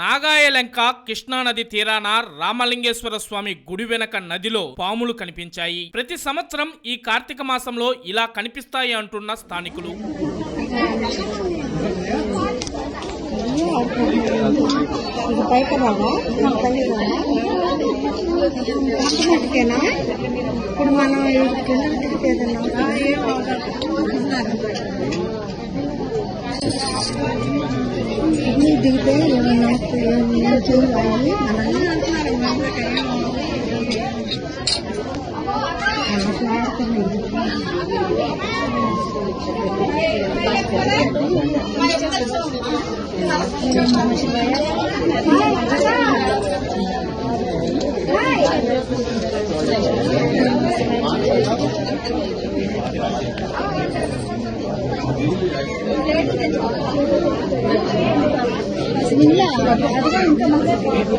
నాగాయలంక కృష్ణానది తీరాన రామలింగేశ్వర స్వామి గుడి వెనక నదిలో పాములు కనిపించాయి. ప్రతి సంవత్సరం ఈ కార్తీక మాసంలో ఇలా కనిపిస్తాయి అంటున్న స్థానికులు. ఇది బయట తల్లి ఆటోమేటికేనా ఇప్పుడు మనం ఈ కింద తిరిగితే 你念啊我知道你叫毛毛虫